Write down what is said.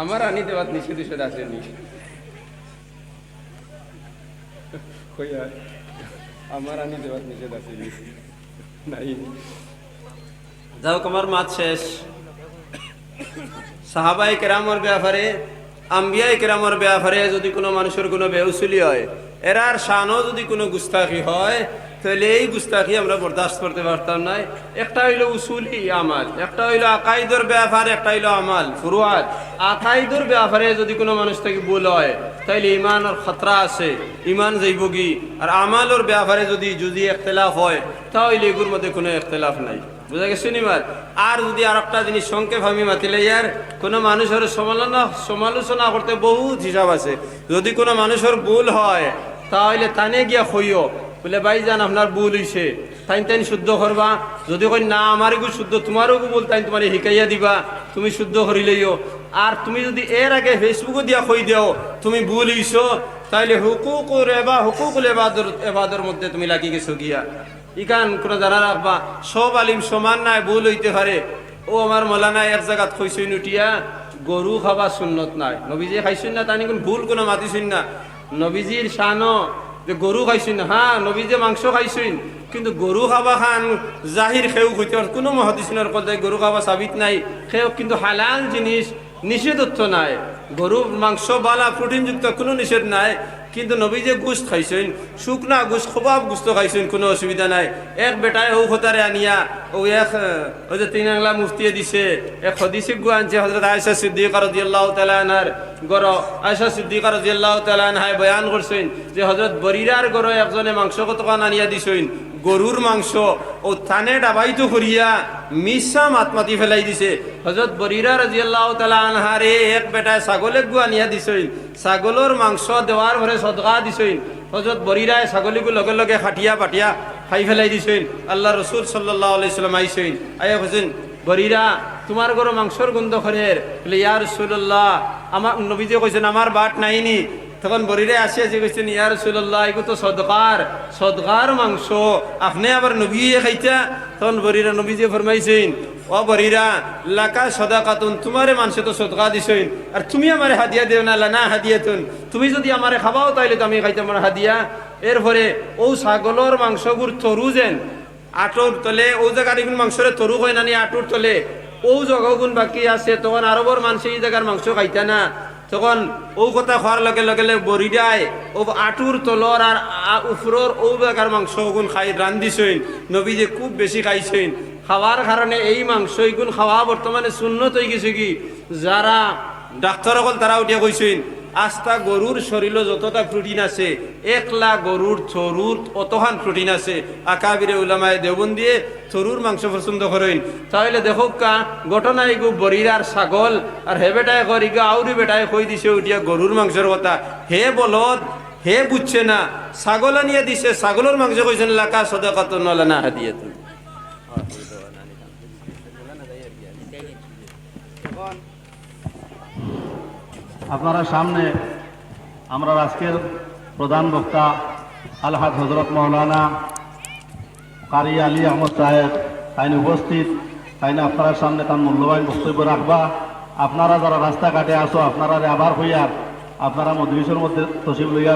আমার আনি বাদ নিষেধ নিষেধ আসেনি আমার আনি বাদ নিষেধ আসেনি নাই। যাও আমার মাছ শেষ। সাহাবাই কেরামর ব্যাপারে আম্বিয়াই কেরামর ব্যাপারে যদি কোনো মানুষের কোনো বেউসুলি হয় এরার শানও যদি কোনো গুস্তাখি হয়, তাহলে এই গুস্তাখি আমরা বরদাস্ত করতে পারতাম না। একটা হইল উসুলি আমাল, একটা হইল আকাইদর ব্যাপার একটা হইল আমাল ফুরুয়াত আকাইদর ব্যাপারে যদি কোনো মানুষ থেকে ভুল হয় তাইলে ইমানের খতরা আছে, ইমান যাইবগি আর আমালর ব্যাপারে যদি যদি এখতলাফ হয়, তাহলে এগুলোর মধ্যে কোনো একতলাফ নাই। বুঝা গেছে নিমার আর যদি আর একটা জিনিস সংক্ষেপ আমি মাতিলে ইয়ার কোনো মানুষের সমালোচনা সমালোচনা করতে বহুত হিসাব আছে। যদি কোনো মানুষের ভুল হয় তাহলে তানে গিয়া খইও। বলে, ভাই যান আপনার ভুল হইছে। তাই তাই শুদ্ধ করবা। যদি কই না আমার গু শুদ্ধ, তোমারও গু বল তাই তোমার শিকাইয়া দিবা। তুমি শুদ্ধ করিলেইও আর তুমি যদি এর আগে ফেসবুকে দিয়া কই দেও, তুমি ভুল হইছো, তাইলে হুকুক রেবা হুকুক এবাদর এবাদর মধ্যে তুমি লাগি গেছো গিয়া। ইকান কোনো জানা রাখবা, সব আলিম সমান নাই, ভুল হইতে পারে। ও আমার মলানা এক জায়গাত খইছই নুটিয়া গরু খাবা সুন্নত নাই। নবীজি খাইছুন না, তানি কোন ভুল কোনো মাতিছুন না। নবীজির শানো যে গরু খাইছুন হ্যাঁ নবীজে মাংস খাইছুন কিন্তু গরু খাবা খান জাহির খেউ খুঁজে। কোনো কথায় গরু খাবা সাবিত নাই সেও কিন্তু হালাল জিনিস নিষেধত্ব নাই। গরুর মাংস, বালা, প্রোটিনযুক্ত কোনো নিষেধ নাই। কিন্তু নবী যে গুস খাইছেন, শুকনা গুস খোবাব গুস্ত খাইছেন, কোনো অসুবিধা নাই। এক বেটায় ও হতারে আনিয়া, ও এক ওই যে তিন আংলা মুফতিয়ে দিছে, এক হদিসে গু আনছে হজরত আয়সা সিদ্দিক রাদিয়াল্লাহু তাআলা আনহার গর আয়সা সিদ্দিক রাদিয়াল্লাহু তাআলা আনহায় বয়ান করছেন যে হজরত বরিরার গর একজনে মাংস কতখান আনিয়া দিছেন? গরুর মাংস ও থানে ডাবাইতো করিয়া মিশা মাত মাতি ফেলাই দিছে। হজরত বরিরা রাজিয়াল্লাহ তালা আনহারে এক বেটায় ছাগলে গুয়া নিয়া দিছইন ছাগলের মাংস দেওয়ার ঘরে সদকা দিছইন হজরত বরিরায় ছাগলীকো লগে লগে খাটিয়া পাটিয়া খাই ফেলাই দিছইন আল্লাহ রসুল সাল্লাহ আলাইসাল্লাম আইসইন আয়া হোসেন বরিরা তোমার গরো মাংসর গন্ধ খরের বলে, ইয়া রসুল্লাহ আমার নবীজে কইছেন আমার বাট নাইনি। তখন বরিরে আসি আসি কইছেন, ইয়া রসুল্লাহ এগু তো সদকার সদকার মাংস, আপনি আবার নবী খাইতা? তখন বরিরা নবী যে ফরমাইছেন, ও বরিরা লাকা সদাকাতুন, তোমারে মানুষে তো সদকা দিছেন, আর তুমি আমারে হাদিয়া দেও না, লানা হাদিয়াতুন, তুমি যদি আমারে খাবাও তাইলে তো আমি খাইতাম আমার হাদিয়া। এরপরে ও ছাগলের মাংসগুর তরু যেন আটর তলে, ও জায়গার এগুন মাংসরে তরু হয় না নি আটুর তলে, ও জগগুণ বাকি আছে, তখন আরবর মানুষ এই জায়গার মাংস খাইতা না। তখন ও কথা খোয়ার লগে লগে লগে দেয় ও আটুর তলর আর উফরোর ও বেকার মাংস গুণ খাই রান্ধিছইন নবী যে খুব বেশি খাইছেন খাওয়ার কারণে এই মাংস এইগুণ খাওয়া বর্তমানে শূন্যত হয়ে গেছে কি? যারা ডাক্তার অকল তারা উঠিয়া কইছেন আস্তা গরুর শরীরে যতটা প্রোটিন আছে, একলা গরুর থরুর অতহান প্রোটিন আছে। আকাবিরে উলামায় দেবন দিয়ে থরুর মাংস পছন্দ করেন। তাহলে দেখো কা, ঘটনা এগু বরিরার ছাগল, আর হে বেটায় করি গা আউরি বেটায় কই দিছে, উঠিয়া গরুর মাংসের কথা। হে বলদ, হে বুঝছে না, ছাগল নিয়ে দিছে, ছাগলের মাংস কইছেন, লাকা সদাকাত নলা না হাদিয়ে তুমি আপনারা সামনে আমরা আজকের প্রধান বক্তা আলহাদ হজরত মৌলানা কারি আলী আহমদ সাহেব, তাইন উপস্থিত। তাইনে আপনারা সামনে তার মূল্যবান বক্তব্য রাখবা। আপনারা যারা রাস্তাঘাটে আসো আপনারা আবার হইয়া আপনারা মধ্যবিশের মধ্যে তসিব লইয়া